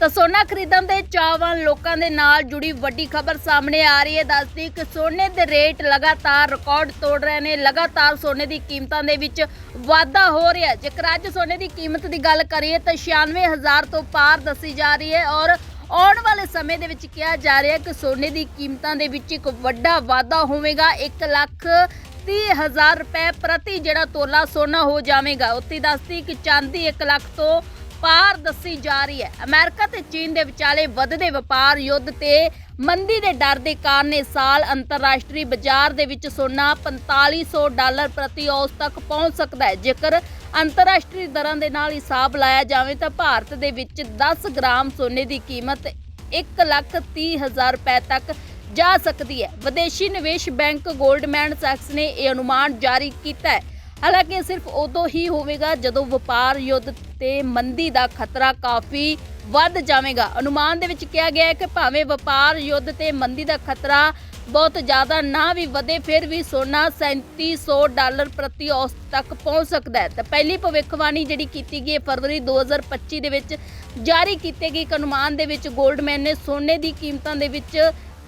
ਤਾਂ ਸੋਨਾ ਖਰੀਦਣ ਦੇ ਚਾਹਵਾਨ ਲੋਕਾਂ ਦੇ ਨਾਲ ਜੁੜੀ ਵੱਡੀ ਖਬਰ ਸਾਹਮਣੇ ਆ ਰਹੀ ਹੈ। ਦੱਸਦੀ ਕਿ ਸੋਨੇ ਦੇ ਰੇਟ ਲਗਾਤਾਰ ਰਿਕਾਰਡ ਤੋੜ ਰਹੇ ਨੇ। ਲਗਾਤਾਰ ਸੋਨੇ ਦੀ ਕੀਮਤਾਂ ਦੇ ਵਿੱਚ ਵਾਧਾ ਹੋ ਰਿਹਾ ਹੈ। ਜੇਕਰ ਅੱਜ ਸੋਨੇ ਦੀ ਕੀਮਤ ਦੀ ਗੱਲ ਕਰੀਏ ਤਾਂ 96000 ਤੋਂ ਪਾਰ ਦੱਸੀ ਜਾ ਰਹੀ ਹੈ ਔਰ ਆਉਣ ਵਾਲੇ ਸਮੇਂ ਦੇ ਵਿੱਚ ਕਿਹਾ ਜਾ ਰਿਹਾ ਹੈ ਕਿ ਸੋਨੇ ਦੀ ਕੀਮਤਾਂ ਦੇ ਵਿੱਚ ਇੱਕ ਵੱਡਾ ਵਾਧਾ ਹੋਵੇਗਾ। 1 ਲੱਖ 30000 ਰੁਪਏ ਪ੍ਰਤੀ ਜਿਹੜਾ ਤੋਲਾ ਸੋਨਾ ਹੋ ਜਾਵੇਗਾ। ਉੱਤੇ ਦੱਸਦੀ ਕਿ ਚਾਂਦੀ 1 ਲੱਖ ਤੋਂ ਪਾਰ ਦੱਸੀ ਜਾ ਰਹੀ ਹੈ। ਅਮਰੀਕਾ ਤੇ ਚੀਨ ਦੇ ਵਿਚਾਲੇ ਵੱਧਦੇ ਵਪਾਰ ਯੁੱਧ ਤੇ ਮੰਦੀ ਦੇ ਡਰ ਦੇ ਕਾਰਨ ਇਸ ਸਾਲ ਅੰਤਰਰਾਸ਼ਟਰੀ ਬਾਜ਼ਾਰ ਦੇ ਵਿੱਚ ਸੋਨਾ 4500 ਡਾਲਰ ਪ੍ਰਤੀ ਔਂਸ ਤੱਕ ਪਹੁੰਚ ਸਕਦਾ ਹੈ। ਜੇਕਰ ਅੰਤਰਰਾਸ਼ਟਰੀ ਦਰਾਂ ਦੇ ਨਾਲ ਹਿਸਾਬ ਲਾਇਆ ਜਾਵੇ ਤਾਂ ਭਾਰਤ ਦੇ ਵਿੱਚ 10 ਗ੍ਰਾਮ ਸੋਨੇ ਦੀ ਕੀਮਤ 1 ਲੱਖ 30 ਹਜ਼ਾਰ ਰੁਪਏ ਤੱਕ ਜਾ ਸਕਦੀ ਹੈ। ਵਿਦੇਸ਼ੀ ਨਿਵੇਸ਼ ਬੈਂਕ ਗੋਲਡਮੈਨ ਸੈਕਸ ਨੇ ਇਹ ਅਨੁਮਾਨ ਜਾਰੀ ਕੀਤਾ ਹੈ। ਹਾਲਾਂਕਿ ਸਿਰਫ ਉਦੋਂ ਹੀ ਹੋਵੇਗਾ ਜਦੋਂ ਵਪਾਰ ਯੁੱਧ ਤੇ ਮੰਦੀ ਦਾ ਖਤਰਾ ਕਾਫੀ ਵੱਧ ਜਾਵੇਗਾ। ਅਨੁਮਾਨ ਦੇ ਵਿੱਚ ਕਿਹਾ ਗਿਆ ਹੈ ਕਿ ਭਾਵੇਂ ਵਪਾਰ ਯੁੱਧ ਤੇ ਮੰਦੀ ਦਾ ਖਤਰਾ ਬਹੁਤ ਜ਼ਿਆਦਾ ਨਾ ਵੀ ਵਧੇ, ਫਿਰ ਵੀ ਸੋਨਾ 3700 ਡਾਲਰ ਪ੍ਰਤੀ ਔਸਤ ਤੱਕ ਪਹੁੰਚ ਸਕਦਾ ਹੈ। ਤਾਂ ਪਹਿਲੀ ਭਵਿੱਖਬਾਣੀ ਜਿਹੜੀ ਕੀਤੀ ਗਈ ਹੈ ਫਰਵਰੀ 2025 ਦੇ ਵਿੱਚ ਜਾਰੀ ਕੀਤੇ ਗਏ ਇੱਕ ਅਨੁਮਾਨ ਦੇ ਵਿੱਚ ਗੋਲਡਮੈਨ ਨੇ ਸੋਨੇ ਦੀ ਕੀਮਤਾਂ ਦੇ ਵਿੱਚ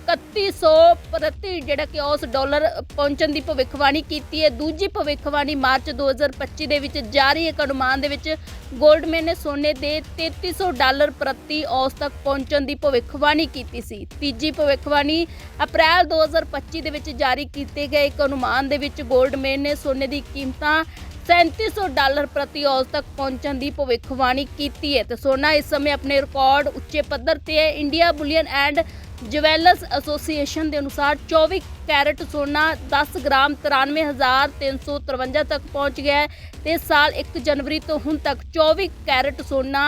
3100 ਪ੍ਰਤੀ ਜਿਹੜਾ ਕਿ ਉਸ ਡਾਲਰ ਪਹੁੰਚਣ ਦੀ ਭਵਿੱਖਬਾਣੀ ਕੀਤੀ ਹੈ। ਦੂਜੀ ਭਵਿੱਖਬਾਣੀ ਮਾਰਚ 2025 ਦੇ ਵਿੱਚ ਜਾਰੀ ਇੱਕ ਅਨੁਮਾਨ ਦੇ ਵਿੱਚ ਗੋਲਡਮੈਨ ਨੇ ਸੋਨੇ ਦੇ 3300 ਡਾਲਰ ਪ੍ਰਤੀ ਔਸ ਤੱਕ ਪਹੁੰਚਣ ਦੀ ਭਵਿੱਖਬਾਣੀ ਕੀਤੀ ਸੀ। ਤੀਜੀ ਭਵਿੱਖਬਾਣੀ ਅਪ੍ਰੈਲ 2025 ਦੇ ਵਿੱਚ ਜਾਰੀ ਕੀਤੇ ਗਏ। ਇੱਕ ਅਨੁਮਾਨ ਦੇ ਵਿੱਚ ਗੋਲਡਮੈਨ ਨੇ ਸੋਨੇ ਦੀ ਕੀਮਤਾਂ 3700 ਡਾਲਰ ਪ੍ਰਤੀ ਔਸ ਤੱਕ ਪਹੁੰਚਣ ਦੀ ਭਵਿੱਖਬਾਣੀ ਕੀਤੀ ਹੈ। ਤੇ ਸੋਨਾ ਇਸ ਸਮੇਂ ਆਪਣੇ ਰਿਕਾਰਡ ਉੱਚੇ ਪੱਧਰ ਤੇ ਹੈ। India bullion and jewellers association ਦੇ ਅਨੁਸਾਰ 24 ਕੈਰਟ ਸੋਨਾ 10 ਗ੍ਰਾਮ 93353 ਤੱਕ ਪਹੁੰਚ ਗਿਆ ਹੈ ਤੇ ਸਾਲ 1 ਜਨਵਰੀ ਤੋਂ ਹੁਣ ਤੱਕ 24 ਕੈਰਟ ਸੋਨਾ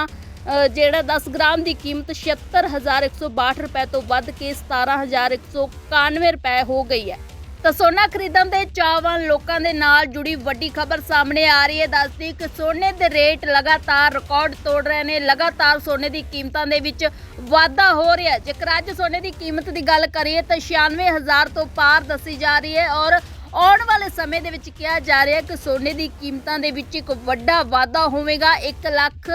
ਜਿਹੜਾ 10 ਗ੍ਰਾਮ ਦੀ ਕੀਮਤ 76162 ਰੁਪਏ ਤੋਂ ਵੱਧ ਕੇ 17191 ਰੁਪਏ ਹੋ ਗਈ ਹੈ। ਤਾਂ ਸੋਨਾ ਖਰੀਦਣ ਦੇ ਚਾਹਵਾਨ ਲੋਕਾਂ ਦੇ ਨਾਲ ਜੁੜੀ ਵੱਡੀ ਖਬਰ ਸਾਹਮਣੇ ਆ ਰਹੀ ਹੈ। ਦੱਸਦੀ ਕਿ ਸੋਨੇ ਦੇ ਰੇਟ ਲਗਾਤਾਰ ਰਿਕਾਰਡ ਤੋੜ ਰਹੇ ਨੇ। ਲਗਾਤਾਰ ਸੋਨੇ ਦੀ ਕੀਮਤਾਂ ਦੇ ਵਿੱਚ ਵਾਧਾ ਹੋ ਰਿਹਾ ਹੈ। ਜੇਕਰ ਅੱਜ ਸੋਨੇ ਦੀ ਕੀਮਤ ਦੀ ਗੱਲ ਕਰੀਏ ਤਾਂ 96000 ਤੋਂ ਪਾਰ ਦੱਸੀ ਜਾ ਰਹੀ ਹੈ ਔਰ ਆਉਣ ਵਾਲੇ ਸਮੇਂ ਦੇ ਵਿੱਚ ਕਿਹਾ ਜਾ ਰਿਹਾ ਕਿ ਸੋਨੇ ਦੀ ਕੀਮਤਾਂ ਦੇ ਵਿੱਚ ਇੱਕ ਵੱਡਾ ਵਾਧਾ ਹੋਵੇਗਾ। 1 ਲੱਖ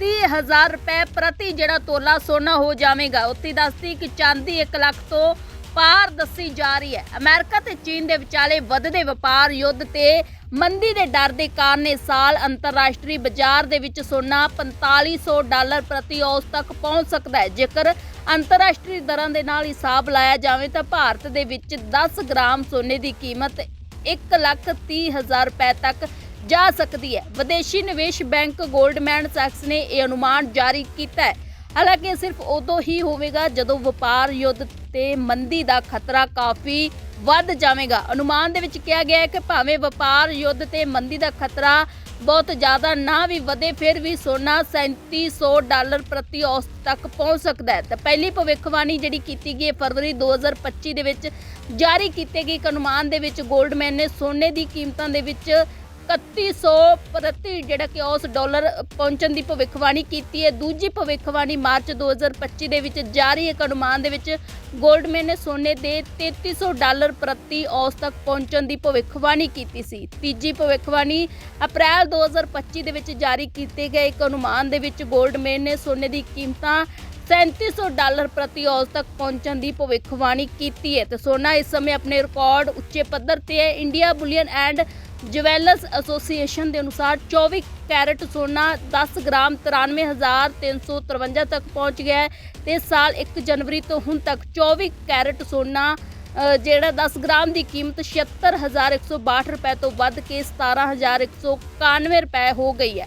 30000 ਰੁਪਏ ਪ੍ਰਤੀ ਜਿਹੜਾ ਤੋਲਾ ਸੋਨਾ ਹੋ ਜਾਵੇਗਾ। ਉੱਤੇ ਦੱਸਦੀ ਕਿ ਚਾਂਦੀ 1 ਲੱਖ ਤੋਂ ਪਾਰ ਦੱਸੀ ਜਾ ਰਹੀ ਹੈ। ਅਮਰੀਕਾ ਤੇ ਚੀਨ ਦੇ ਵਿਚਾਲੇ ਵੱਧਦੇ ਵਪਾਰ ਯੁੱਧ ਤੇ ਮੰਦੀ ਦੇ ਡਰ ਦੇ ਕਾਰਨ ਇਸ ਸਾਲ ਅੰਤਰਰਾਸ਼ਟਰੀ ਬਾਜ਼ਾਰ ਦੇ ਵਿੱਚ ਸੋਨਾ 4500 ਡਾਲਰ ਪ੍ਰਤੀ ਔਸ ਤੱਕ ਪਹੁੰਚ ਸਕਦਾ ਹੈ। ਜੇਕਰ ਅੰਤਰਰਾਸ਼ਟਰੀ ਦਰਾਂ ਦੇ ਨਾਲ ਹਿਸਾਬ ਲਾਇਆ ਜਾਵੇ ਤਾਂ ਭਾਰਤ ਦੇ ਵਿੱਚ 10 ਗ੍ਰਾਮ ਸੋਨੇ ਦੀ ਕੀਮਤ 1 ਲੱਖ 30 ਹਜ਼ਾਰ ਰੁਪਏ ਤੱਕ ਜਾ ਸਕਦੀ ਹੈ। ਵਿਦੇਸ਼ੀ ਨਿਵੇਸ਼ ਬੈਂਕ ਗੋਲਡਮੈਨ ਸੈਕਸ ਨੇ ਇਹ ਅਨੁਮਾਨ ਜਾਰੀ ਕੀਤਾ ਹੈ। ਹਾਲਾਂਕਿ ਇਹ ਸਿਰਫ ਉਦੋਂ ਹੀ ਹੋਵੇਗਾ ਜਦੋਂ ਵਪਾਰ ਯੁੱਧ ਤੇ ਮੰਦੀ ਦਾ ਖਤਰਾ ਕਾਫੀ ਵੱਧ ਜਾਵੇਗਾ। ਅਨੁਮਾਨ ਦੇ ਵਿੱਚ ਕਿਹਾ ਗਿਆ ਹੈ ਕਿ ਭਾਵੇਂ ਵਪਾਰ ਯੁੱਧ ਤੇ ਮੰਦੀ ਦਾ ਖਤਰਾ ਬਹੁਤ ਜ਼ਿਆਦਾ ਨਾ ਵੀ ਵਧੇ, ਫਿਰ ਵੀ ਸੋਨਾ 3700 ਡਾਲਰ ਪ੍ਰਤੀ ਔਸਤ ਤੱਕ ਪਹੁੰਚ ਸਕਦਾ ਹੈ। ਤਾਂ ਪਹਿਲੀ ਭਵਿੱਖਬਾਣੀ ਜਿਹੜੀ ਕੀਤੀ ਗਈ ਹੈ, ਫਰਵਰੀ 2025 ਦੇ ਵਿੱਚ ਜਾਰੀ ਕੀਤੇ ਗਏ ਇੱਕ ਅਨੁਮਾਨ ਦੇ ਵਿੱਚ ਗੋਲਡਮੈਨ ਨੇ ਸੋਨੇ ਦੀ ਕੀਮਤਾਂ ਦੇ ਵਿੱਚ 3100 ਪ੍ਰਤੀ ਜਿਹੜਾ ਕਿ ਉਸ ਡਾਲਰ ਪਹੁੰਚਣ ਦੀ ਭਵਿੱਖਬਾਣੀ ਕੀਤੀ ਹੈ। ਦੂਜੀ ਭਵਿੱਖਬਾਣੀ ਮਾਰਚ 2025 ਦੇ ਵਿੱਚ ਜਾਰੀ ਇੱਕ ਅਨੁਮਾਨ ਦੇ ਵਿੱਚ ਗੋਲਡਮੈਨ ਨੇ ਸੋਨੇ ਦੇ 3300 ਡਾਲਰ ਪ੍ਰਤੀ ਔਸ ਤੱਕ ਪਹੁੰਚਣ ਦੀ ਭਵਿੱਖਬਾਣੀ ਕੀਤੀ ਸੀ। ਤੀਜੀ ਭਵਿੱਖਬਾਣੀ ਅਪ੍ਰੈਲ 2025 ਦੇ ਵਿੱਚ ਜਾਰੀ ਕੀਤੇ ਗਏ। ਇੱਕ ਅਨੁਮਾਨ ਦੇ ਵਿੱਚ ਗੋਲਡਮੈਨ ਨੇ ਸੋਨੇ ਦੀ ਕੀਮਤਾਂ 3700 ਡਾਲਰ ਪ੍ਰਤੀ ਔਸ ਤੱਕ ਪਹੁੰਚਣ ਦੀ ਭਵਿੱਖਬਾਣੀ ਕੀਤੀ ਹੈ ਤੇ ਸੋਨਾ ਇਸ ਸਮੇਂ ਆਪਣੇ ਰਿਕਾਰਡ ਉੱਚੇ ਪੱਧਰ ਤੇ ਹੈ। India bullion and jewellers association ਦੇ ਅਨੁਸਾਰ 24 ਕੈਰਟ ਸੋਨਾ 10 ਗ੍ਰਾਮ 93353 ਤੱਕ ਪਹੁੰਚ ਗਿਆ ਹੈ ਤੇ ਸਾਲ 1 ਜਨਵਰੀ ਤੋਂ ਹੁਣ ਤੱਕ 24 ਕੈਰਟ ਸੋਨਾ ਜਿਹੜਾ 10 ਗ੍ਰਾਮ ਦੀ ਕੀਮਤ 76162 ਰੁਪਏ ਤੋਂ ਵੱਧ ਕੇ 17191 ਰੁਪਏ ਹੋ ਗਈ ਹੈ।